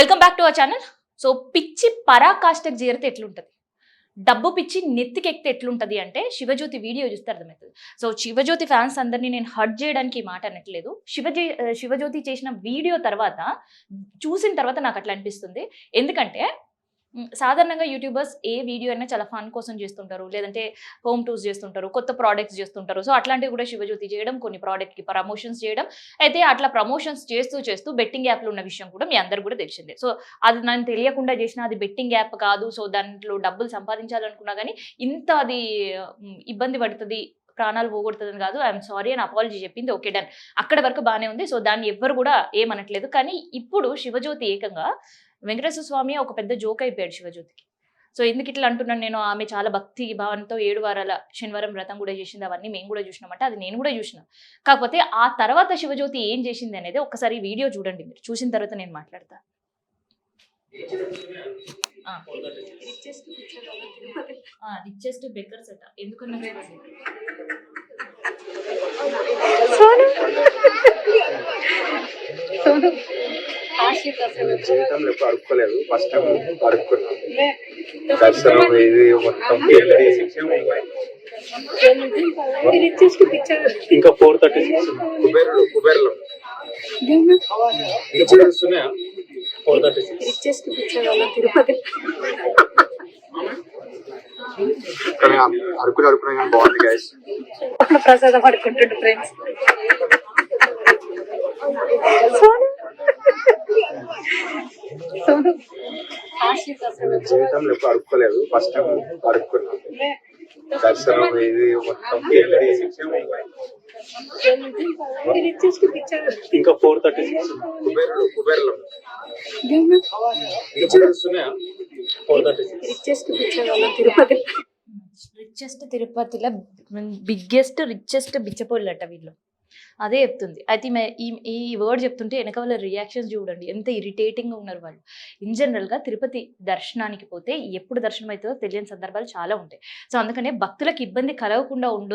Welcome back to our channel so పిచ్చి పరాకాష్ఠకు చేరితే ఎట్లుంటుంది? డబ్బు పిచ్చి నెత్తికెక్కితే ఎట్లుంటుంది అంటే శివజ్యోతి వీడియో చూస్తే అర్థమవుతుంది. సో శివజ్యోతి ఫ్యాన్స్ అందరినీ నేను హర్ట్ చేయడానికి ఈ మాట అనట్లేదు. శివజీ శివజ్యోతి చేసిన వీడియో తర్వాత చూసిన తర్వాత నాకు అట్లా అనిపిస్తుంది. ఎందుకంటే సాధారణంగా యూట్యూబర్స్ ఏ వీడియో అయినా చాలా ఫన్ కోసం చేస్తుంటారు. లేదంటే హోమ్ టూర్స్ చేస్తుంటారు కొత్త ప్రోడక్ట్స్ చేస్తుంటారు. సో అట్లాంటివి కూడా శివజ్యోతి చేయడం కొన్ని ప్రోడక్ట్కి ప్రమోషన్స్ చేయడం. అయితే అట్లా ప్రమోషన్స్ చేస్తూ చేస్తూ బెట్టింగ్ యాప్లు ఉన్న విషయం కూడా మీ అందరు కూడా తెలిసిందే. సో అది నన్ను తెలియకుండా చేసిన అది బెట్టింగ్ యాప్ కాదు. సో దాంట్లో డబ్బులు సంపాదించాలనుకున్నా కానీ ఇంత అది ఇబ్బంది పడుతుంది ప్రాణాలు పోగొడుతుందని కాదు. ఐఎమ్ సారీ అని అపాలజీ చెప్పింది. ఓకే డన్ అక్కడ వరకు బాగానే ఉంది. సో దాన్ని ఎవ్వరు కూడా ఏమనట్లేదు. కానీ ఇప్పుడు శివజ్యోతి ఏకంగా వెంకటేశ్వర స్వామి ఒక పెద్ద జోక్ అయిపోయాడు శివజ్యోతికి. సో ఎందుకు ఇట్లా అంటున్నాను నేను? ఆమె చాలా భక్తి భావంతో ఏడు వారాల శనివారం వ్రతం కూడా చేసింది. అవన్నీ మేము కూడా చూసినామంటే అది నేను కూడా చూసిన. కాకపోతే ఆ తర్వాత శివజ్యోతి ఏం చేసింది అనేది ఒకసారి వీడియో చూడండి మీరు. చూసిన తర్వాత నేను మాట్లాడతా. రిచెస్ట్ ఎందుకన్నా సోను. సోను. జీవితంలో ఎప్పుడు అడుక్కోలేదు. ఫస్ట్ టైం అడుక్కున్నాను. దర్శనం ఇది మొత్తం ఇంకా ఫోర్ థర్టీ సిక్స్ కుబేరులు ఇంకా ఫోర్ వస్తున్నాయా four thirty six. Richest picture వల్ల తిరుపతి కానీ అడుక్కుని అడుక్కునే కానీ బాగుంది గైస్ ప్రసాదం పడుకుంటుండు ఫ్రెండ్స్ సోను సోను ఆశ్రిత నేను జీవితంలో ఎప్పుడు అడుక్కోలేదు. ఫస్ట్ టైం అడుక్కున్నాను దర్శనం ఇది మొత్తం రిచెస్ట్ పిక్చర్ ఇంకా four thirty six కుబేరులు four thirty six richest picture వల్ల తిరుపతి. రిచెస్ట్ తిరుపతిలో బిగ్గెస్ట్ రిచెస్ట్ బిచ్చపోళ్ళట వీళ్ళు. అదే చెప్తుంది. అయితే ఈ ఈ వర్డ్ చెప్తుంటే వెనక వాళ్ళ రియాక్షన్స్ చూడండి. ఎంత ఇరిటేటింగ్గా ఉన్నారు వాళ్ళు. ఇన్ జనరల్గా తిరుపతి దర్శనానికి పోతే ఎప్పుడు దర్శనం అవుతుందో తెలియని సందర్భాలు చాలా ఉంటాయి. సో అందుకనే భక్తులకు ఇబ్బంది కలగకుండా ఉండ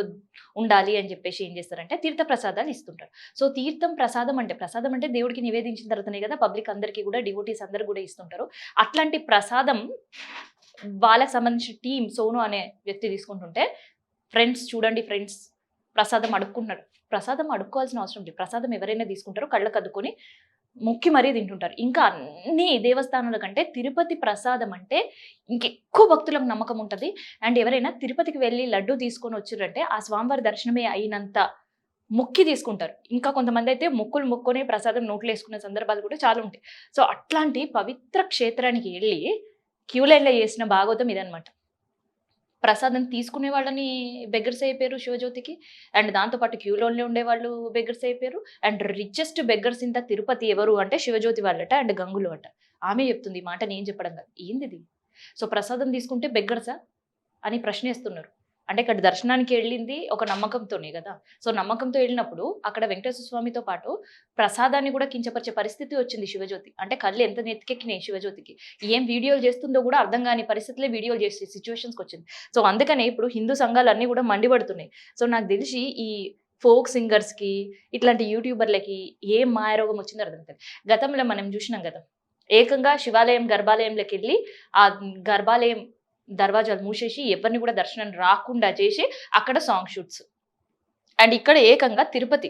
ఉండాలి అని చెప్పేసి ఏం చేస్తారంటే తీర్థ ప్రసాదాలు ఇస్తుంటారు. సో తీర్థం ప్రసాదం అంటే ప్రసాదం అంటే దేవుడికి నివేదించిన తర్వాతనే కదా పబ్లిక్ అందరికీ కూడా డివోటీస్ అందరు కూడా ఇస్తుంటారు. అట్లాంటి ప్రసాదం వాళ్ళకి సంబంధించిన టీం సోను అనే వ్యక్తి తీసుకుంటుంటే ఫ్రెండ్స్ చూడండి ఫ్రెండ్స్ ప్రసాదం అడుక్కుంటున్నాడు ప్రసాదం అడుక్కోవాల్సిన అవసరం లేదు. ప్రసాదం ఎవరైనా తీసుకుంటారో కళ్ళకు అద్దుకొని ముక్కి మరీ తింటుంటారు. ఇంకా అన్ని దేవస్థానాల కంటే తిరుపతి ప్రసాదం అంటే ఇంకెక్కువ భక్తులకు నమ్మకం ఉంటుంది. అండ్ ఎవరైనా తిరుపతికి వెళ్ళి లడ్డు తీసుకొని వచ్చారంటే ఆ స్వామివారి దర్శనమే అయినంత ముక్కి తీసుకుంటారు. ఇంకా కొంతమంది అయితే ముక్కులు ముక్కొని ప్రసాదం నోట్లు వేసుకునే సందర్భాలు కూడా చాలా ఉంటాయి. సో అట్లాంటి పవిత్ర క్షేత్రానికి వెళ్ళి క్యూ లైన్లో చేసిన భాగవతం ఇదనమాట ప్రసాదం తీసుకునే వాళ్ళని బెగ్గర్స్ అయిపోయారు శివజ్యోతికి. అండ్ దాంతోపాటు క్యూలోనే ఉండేవాళ్ళు బెగ్గర్స్ అయిపోయారు. అండ్ రిచెస్ట్ బెగ్గర్స్ ఇంత తిరుపతి ఎవరు అంటే శివజ్యోతి వాళ్ళట అండ్ గంగులు అట. ఆమె చెప్తుంది ఈ మాట నేను చెప్పడం కాదు. ఏంది సో ప్రసాదం తీసుకుంటే బెగ్గర్సా? అని ప్రశ్నిస్తున్నారు. అంటే ఇక్కడ దర్శనానికి వెళ్ళింది ఒక నమ్మకంతోనే కదా. సో నమ్మకంతో వెళ్ళినప్పుడు అక్కడ వెంకటేశ్వర స్వామితో పాటు ప్రసాదాన్ని కూడా కించపరిచే పరిస్థితి వచ్చింది శివజ్యోతి. అంటే కళ్ళు ఎంత నెత్తికెక్కినాయి శివజ్యోతికి. ఏం వీడియోలు చేస్తుందో కూడా అర్థం కాని పరిస్థితులే వీడియోలు చేసే సిచ్యువేషన్స్కి వచ్చింది. సో అందుకనే ఇప్పుడు హిందూ సంఘాలు అన్నీ కూడా మండిపడుతున్నాయి. సో నాకు తెలిసి ఈ ఫోక్ సింగర్స్కి ఇట్లాంటి యూట్యూబర్లకి ఏం మాయరోగం వచ్చిందో అర్థం కాదు గతంలో మనం చూసినాం కదా. ఏకంగా శివాలయం గర్భాలయంలోకి వెళ్ళి ఆ గర్భాలయం దర్వాజాలు మూసేసి ఎవరిని కూడా దర్శనం రాకుండా చేసి అక్కడ సాంగ్ షూట్స్ అండ్ ఇక్కడ ఏకంగా తిరుపతి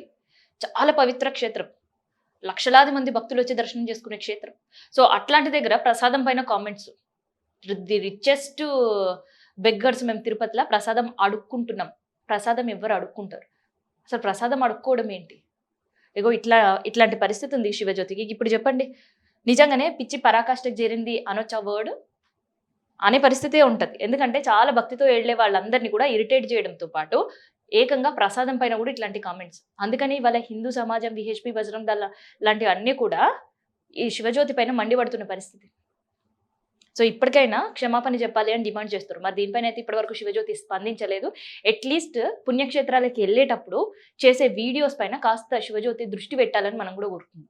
చాలా పవిత్ర క్షేత్రం. లక్షలాది మంది భక్తులు వచ్చి దర్శనం చేసుకునే క్షేత్రం. సో అట్లాంటి దగ్గర ప్రసాదం పైన కామెంట్స్ ది రిచెస్ట్ బెగ్గర్స్ మేము తిరుపతిలో ప్రసాదం అడుక్కుంటున్నాం. ప్రసాదం ఎవరు అడుక్కుంటారు? అసలు ప్రసాదం అడుక్కోవడం ఏంటి? ఇగో ఇట్లా ఇట్లాంటి పరిస్థితి ఉంది శివజ్యోతికి. ఇప్పుడు చెప్పండి. నిజంగానే పిచ్చి పరాకాష్ఠకు చేరింది అనొచ్చా వర్డ్ అనే పరిస్థితే ఉంటుంది. ఎందుకంటే చాలా భక్తితో వెళ్ళే వాళ్ళందరినీ కూడా ఇరిటేట్ చేయడంతో పాటు ఏకంగా ప్రసాదం పైన కూడా ఇట్లాంటి కామెంట్స్. అందుకని వాళ్ళ హిందూ సమాజం విహెచ్పి వజ్రం దళ లాంటివి అన్నీ కూడా ఈ శివజ్యోతి పైన మండిపడుతున్న పరిస్థితి. సో ఇప్పటికైనా క్షమాపణ చెప్పాలి అని డిమాండ్ చేస్తారు. మరి దీనిపైన అయితే ఇప్పటివరకు శివజ్యోతి స్పందించలేదు. అట్లీస్ట్ పుణ్యక్షేత్రాలకి వెళ్ళేటప్పుడు చేసే వీడియోస్ పైన కాస్త శివజ్యోతి దృష్టి పెట్టాలని మనం కూడా కోరుకుంటున్నాం.